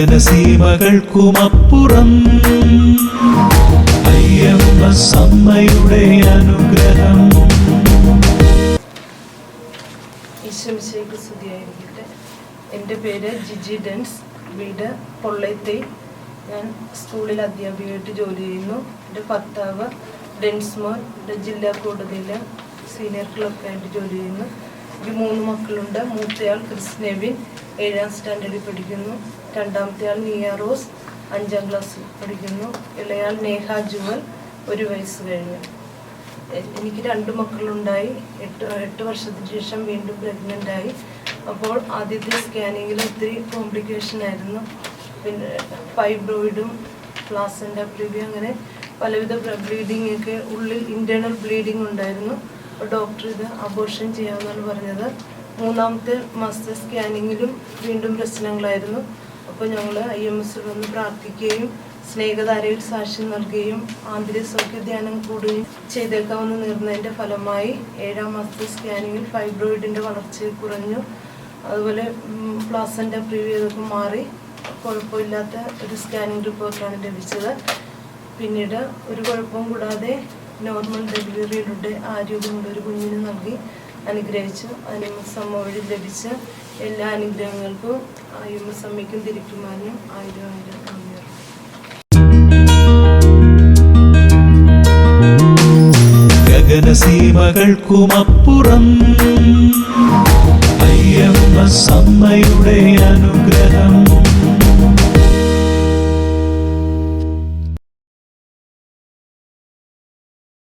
ഗഗനസീമകൾക്കുമപ്പുറം അയ്യമ്മ സമ്മയുടെ അനുഗ്രഹം എന്റെ പേര് ജിജി ഡെൻസ്. വീട് പൊള്ളയത്തെ ഞാൻ സ്കൂളിൽ അധ്യാപികയായിട്ട് ജോലി ചെയ്യുന്നു. എന്റെ ഭർത്താവ് ഡെൻസ് മോൻ. എന്റെ ജില്ലാ കോടതിയിലെ സീനിയർ ക്ലർക്കായിട്ട് ജോലി ചെയ്യുന്നു. എനിക്ക് മൂന്ന് മക്കളുണ്ട്. മൂത്തയാൾ ക്രിസ് നെവിൻ ഏഴാം സ്റ്റാൻഡേർഡിൽ പഠിക്കുന്നു. രണ്ടാമത്തെ ആൾ നിയ റോസ് അഞ്ചാം ക്ലാസ്സിൽ പഠിക്കുന്നു. ഇളയാൾ നേഹ ജുവൽ ഒരു വയസ്സ് കഴിഞ്ഞു. എനിക്ക് രണ്ട് മക്കളുണ്ടായി. എട്ട് എട്ട് വർഷത്തിന് ശേഷം വീണ്ടും പ്രഗ്നന്റ് ആയി. അപ്പോൾ ആദ്യത്തെ സ്കാനിങ്ങിൽ ഒത്തിരി കോംപ്ലിക്കേഷൻ ആയിരുന്നു. പിന്നെ ഫൈബ്രോയിഡും പ്ലാസന്റ ബ്ലീഡിങ് അങ്ങനെ പലവിധ ബ്ലീഡിംഗ് ഒക്കെ ഉള്ളിൽ ഇന്റേർണൽ ബ്ലീഡിങ് ഉണ്ടായിരുന്നു. ഡോക്ടർ ഇത് അബോർഷൻ ചെയ്യാമെന്നാണ് പറഞ്ഞത്. മൂന്നാമത്തെ മാസത്തെ സ്കാനിങ്ങിലും വീണ്ടും പ്രശ്നങ്ങളായിരുന്നു. അപ്പോൾ ഞങ്ങൾ ഐ എം എസിൽ വന്ന് പ്രാർത്ഥിക്കുകയും സ്നേഹധാരയിൽ സാക്ഷ്യം നൽകുകയും ആന്തരിക സൗഖ്യധ്യാനം കൂടുകയും ചെയ്തേക്കാവുന്ന നേർന്നതിന്റെ ഫലമായി ഏഴാം മാസത്തെ സ്കാനിങ്ങിൽ ഫൈബ്രോയിഡിന്റെ വളർച്ച കുറഞ്ഞു. അതുപോലെ പ്ലാസന്റെ പ്രിവ്യൂ ഇതൊക്കെ മാറി. കുഴപ്പമില്ലാത്ത ഒരു സ്കാനിങ് റിപ്പോർട്ടാണ് ലഭിച്ചത്. പിന്നീട് ഒരു കുഴപ്പം കൂടാതെ നോർമൽ ഡെലിവറിയിലൂടെ ആരോഗ്യമുള്ള ഒരു കുഞ്ഞിന് നൽകി അനുഗ്രഹിച്ചു അനിമസമ്മ വഴി ലഭിച്ച എല്ലാ അനുഗ്രഹങ്ങൾക്കും അയ്യമ്മസമ്മയ്ക്കും തിരിക്കുമാനും ആയിരം ആയിരം. ഗഗനസീമകൾക്കുമപ്പുറം അയ്യമ്മ സമ്മയുടെ അനുഗ്രഹം